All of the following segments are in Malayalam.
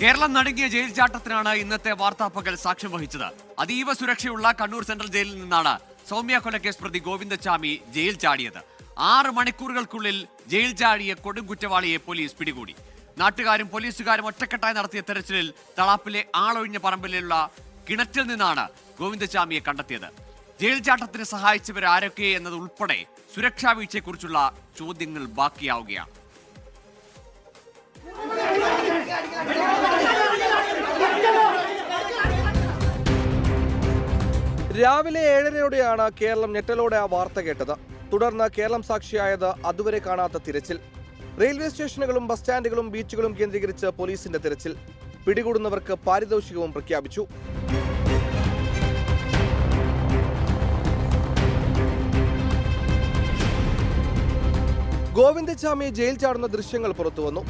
കേരളം നടുങ്ങിയ ജയിൽ ചാട്ടത്തിനാണ് ഇന്നത്തെ വാർത്താപ്പകൽ സാക്ഷ്യം വഹിച്ചത്. അതീവ സുരക്ഷയുള്ള കണ്ണൂർ സെൻട്രൽ ജയിലിൽ നിന്നാണ് സൗമ്യ കൊലക്കേസ് പ്രതി ഗോവിന്ദച്ചാമി ജയിൽ ചാടിയത്. ആറ് മണിക്കൂറുകൾക്കുള്ളിൽ ജയിൽ ചാടിയ കൊടുംകുറ്റവാളിയെ പോലീസ് പിടികൂടി. നാട്ടുകാരും പോലീസുകാരും ഒറ്റക്കെട്ടായി നടത്തിയ തെരച്ചിലിൽ തളാപ്പിലെ ആളൊഴിഞ്ഞ പറമ്പിലുള്ള കിണറ്റിൽ നിന്നാണ് ഗോവിന്ദച്ചാമിയെ കണ്ടെത്തിയത്. ജയിൽ ചാട്ടത്തിന് സഹായിച്ചവർ ആരൊക്കെ എന്നത് ഉൾപ്പെടെ സുരക്ഷാ വീഴ്ചയെക്കുറിച്ചുള്ള ചോദ്യങ്ങൾ ബാക്കിയാവുകയാണ്. രാവിലെ ഏഴരയോടെയാണ് കേരളം ഞെട്ടലോടെ ആ വാർത്ത കേട്ടത്. തുടർന്ന് കേരളം സാക്ഷിയായത് അതുവരെ കാണാത്ത തിരച്ചിൽ. റെയിൽവേ സ്റ്റേഷനുകളും ബസ് സ്റ്റാൻഡുകളും ബീച്ചുകളും കേന്ദ്രീകരിച്ച് പോലീസിന്റെ തിരച്ചിൽ. പിടികൂടുന്നവർക്ക് പാരിതോഷികവും പ്രഖ്യാപിച്ചു. ഗോവിന്ദച്ചാമി ജയിൽ ചാടുന്ന ദൃശ്യങ്ങൾ പുറത്തുവന്നു.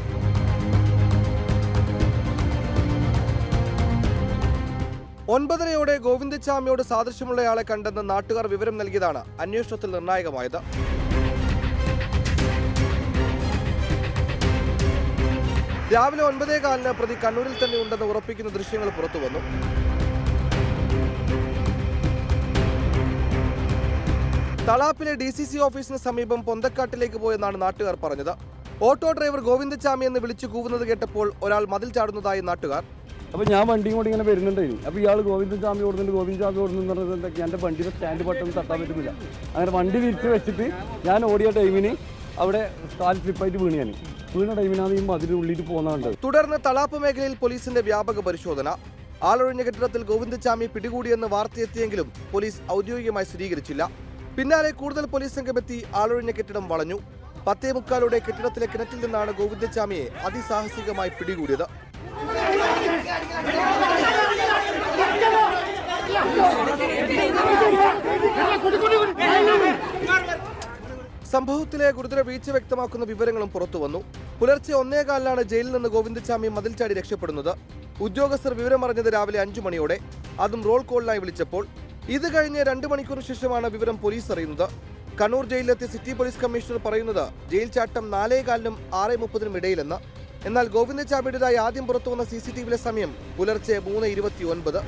ഒൻപതരയോടെ ഗോവിന്ദച്ചാമിയോട് സാദൃശ്യമുള്ളയാളെ കണ്ടെന്ന് നാട്ടുകാർ വിവരം നൽകിയതാണ് അന്വേഷണത്തിൽ നിർണായകമായത്. രാവിലെ ഒൻപതേ കാലിന് പ്രതി കണ്ണൂരിൽ തന്നെ ഉണ്ടെന്ന് ഉറപ്പിക്കുന്ന ദൃശ്യങ്ങൾ പുറത്തുവന്നു. തളാപ്പിലെ ഡി സി സി ഓഫീസിന് സമീപം പൊന്തക്കാട്ടിലേക്ക് പോയെന്നാണ് നാട്ടുകാർ പറഞ്ഞത്. ഓട്ടോ ഡ്രൈവർ ഗോവിന്ദച്ചാമി എന്ന് വിളിച്ചു കൂവുന്നത് കേട്ടപ്പോൾ ഒരാൾ മതിൽ ചാടുന്നതായി നാട്ടുകാർ. അപ്പോൾ ഞാൻ വണ്ടിയും കൂടി ഇങ്ങനെ വരുന്നുണ്ടായിരുന്നു അപ്പോൾ ഇയാൾ ഗോവിന്ദൻ സ്വാമി ഓടുന്നുണ്ട് ഗോവിന്ദൻ സ്വാമി ഓടുന്നു പറഞ്ഞത് എന്റെ വണ്ടിയുടെ സ്റ്റാൻഡ് ബട്ടൺ തട്ടാൻ പറ്റുന്നില്ല. അങ്ങനെ വണ്ടി തിരിച്ച് വെച്ചിട്ട് ഞാൻ ഓടിയ ടൈമിന് അവിടെ കാൽ സ്ലിപ്പായിട്ട് വീണ് ഞാൻ വീണ ടൈമിനാണ് ഈ ഉള്ളിട്ട് കണ്ടത്. തുടർന്ന് തളാപ്പ് മേഖലയിൽ പോലീസിന്റെ വ്യാപക പരിശോധന. ആളൊഴിഞ്ഞ കെട്ടിടത്തിൽ ഗോവിന്ദച്ചാമി പിടികൂടിയെന്ന് വാർത്തയെത്തിയെങ്കിലും പോലീസ് ഔദ്യോഗികമായി സ്ഥിരീകരിച്ചില്ല. പിന്നാലെ കൂടുതൽ പോലീസ് സംഘമെത്തി ആളൊഴിഞ്ഞ കെട്ടിടം വളഞ്ഞു. പത്തേ മുക്കാലോടെ കെട്ടിടത്തിലെ കിണറ്റിൽ നിന്നാണ് ഗോവിന്ദചാമിയെ അതിസാഹസികമായി പിടികൂടിയത്. സംഭവത്തിലെ ഗുരുതര വീഴ്ച വ്യക്തമാക്കുന്ന വിവരങ്ങളും പുറത്തുവന്നു പുലർച്ചെ ഒന്നേകാലിലാണ് ജയിലിൽ നിന്ന് ഗോവിന്ദച്ചാമി മതിൽ ചാടി രക്ഷപ്പെടുന്നത്. ഉദ്യോഗസ്ഥർ വിവരമറിഞ്ഞത് രാവിലെ അഞ്ചു മണിയോടെ. അതും റോൾ കോളിനായി വിളിച്ചപ്പോൾ ഇത് കഴിഞ്ഞ് രണ്ട് മണിക്കൂർ ശേഷമാണ് വിവരം പോലീസ് അറിയുന്നത്. കണ്ണൂർ ജയിലിലെത്തിയ സിറ്റി പോലീസ് കമ്മീഷണർ പറയുന്നത് ജയിൽ ചാട്ടം നാലേ കാലിനും ആറേ മുപ്പതിനും ഇടയിലെന്ന് എന്നാൽ ഗോവിന്ദച്ചാമിയുടേതായി ആദ്യം പുറത്തു വന്ന സി സി ടി വിയിലെ സമയം പുലർച്ചെ മൂന്ന് ഇരുപത്തി ഒൻപത്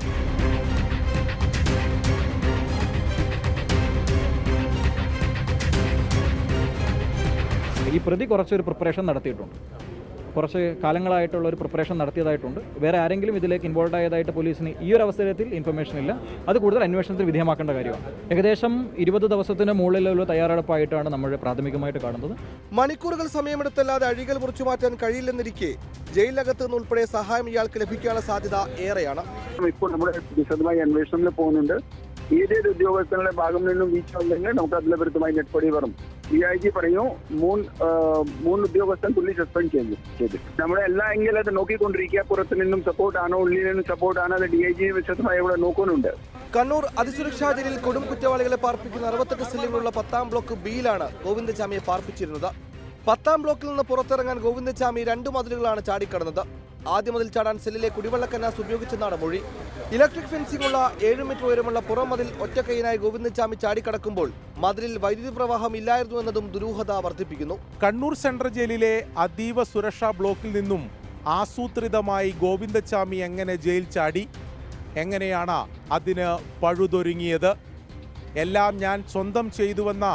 ഈ പ്രതി കുറച്ചൊരു പ്രിപ്പറേഷൻ നടത്തിയിട്ടുണ്ട്. കുറച്ച് കാലങ്ങളായിട്ടുള്ള ഒരു പ്രിപ്പറേഷൻ നടത്തിയതായിട്ടുണ്ട്. വേറെ ആരെങ്കിലും ഇതിലേക്ക് ഇൻവോൾവ് ആയതായിട്ട് പോലീസിന് ഈ ഒരു അവസരത്തിൽ ഇൻഫർമേഷൻ ഇല്ല. അത് കൂടുതൽ അന്വേഷണത്തിന് വിധേയമാക്കേണ്ട കാര്യമാണ്. ഏകദേശം ഇരുപത് ദിവസത്തിന് മുകളിലുള്ള തയ്യാറെടുപ്പായിട്ടാണ് നമ്മൾ പ്രാഥമികമായിട്ട് കാണുന്നത്. മണിക്കൂറുകൾ സമയമെടുത്തല്ലാതെ അഴികൾ മുറിച്ചു മാറ്റാൻ കഴിയില്ലെന്നിരിക്കെ ജയിലിനകത്ത് നിന്ന് ഉൾപ്പെടെ സഹായം ഇയാൾക്ക് ലഭിക്കാനുള്ള സാധ്യത ഏറെയാണ്. ഇപ്പോൾ നമ്മുടെ വിശദമായി അന്വേഷണത്തിൽ പോകുന്നുണ്ട്. ഏതേത് ഉദ്യോഗസ്ഥരുടെ ഭാഗം നിന്നും വീഴ്ച ഉണ്ടെങ്കിൽ നമുക്ക് അതിലെ വിരുദ്ധമായി നെറ്റ്പടി വരും. ഡി ഐ ജി പറയും മൂന്ന് മൂന്ന് ഉദ്യോഗസ്ഥൻ പുള്ളി സസ്പെൻഡ് ചെയ്തു ചെയ്തു. നമ്മുടെ എല്ലാ എങ്കിലും അത് നോക്കിക്കൊണ്ടിരിക്കുക. പുറത്തു നിന്നും സപ്പോർട്ടാണോ ഉള്ളിൽ നിന്നും സപ്പോർട്ടാണോ അത് ഡി ഐ ജി വിശദമായി ഇവിടെ നോക്കുന്നുണ്ട്. കണ്ണൂർ അതിസുരക്ഷാ ജയിലിൽ കൊടും കുറ്റവാളികളെ പാർപ്പിക്കുന്ന അറുപത്തെട്ട് സെല്ലുകളുള്ള പത്താം ബ്ലോക്ക് ബിയിലാണ് ഗോവിന്ദചാമിയെ പാർപ്പിച്ചിരുന്നത്. പത്താം ബ്ലോക്കിൽ നിന്ന് പുറത്തിറങ്ങാൻ ഗോവിന്ദചാമി രണ്ടു മതിലുകളാണ് ചാടിക്കടന്നത്. ആദ്യ മതിൽ ചാടാൻ സെല്ലിലെ കുടിവെള്ള കന്നാസ് ഉപയോഗിച്ചെന്നാണ് മൊഴി. ഇലക്ട്രിക് ഫെൻസിംഗ് ഉള്ള ഏഴ് മീറ്റർ ഉയരമുള്ള പുറം മതിൽ ഒറ്റക്കൈനായി ഗോവിന്ദചാമി ചാടിക്കടക്കുമ്പോൾ മതിലിൽ വൈദ്യുതി പ്രവാഹം ഇല്ലായിരുന്നു എന്നതും ദുരൂഹത വർദ്ധിപ്പിക്കുന്നു. കണ്ണൂർ സെൻട്രൽ ജയിലിലെ അതീവ സുരക്ഷാ ബ്ലോക്കിൽ നിന്നും ആസൂത്രിതമായി ഗോവിന്ദച്ചാമി എങ്ങനെ ജയിൽ ചാടി? എങ്ങനെയാണ് അതിന് പഴുതൊരുങ്ങിയത്? എല്ലാം ഞാൻ സ്വന്തം ചെയ്തുവെന്ന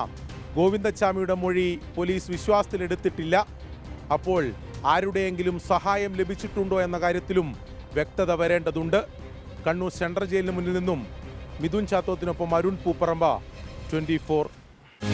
ഗോവിന്ദച്ചാമിയുടെ മൊഴി പോലീസ് വിശ്വാസത്തിലെടുത്തിട്ടില്ല. അപ്പോൾ ആരുടെയെങ്കിലും സഹായം ലഭിച്ചിട്ടുണ്ടോ എന്ന കാര്യത്തിലും വ്യക്തത വരേണ്ടതുണ്ട്. കണ്ണൂർ സെൻട്രൽ ജയിലിന് മുന്നിൽ നിന്നും മിഥുൻ ചാത്തോത്തിനൊപ്പം അരുൺ പൂപ്പറമ്പ ട്വന്റി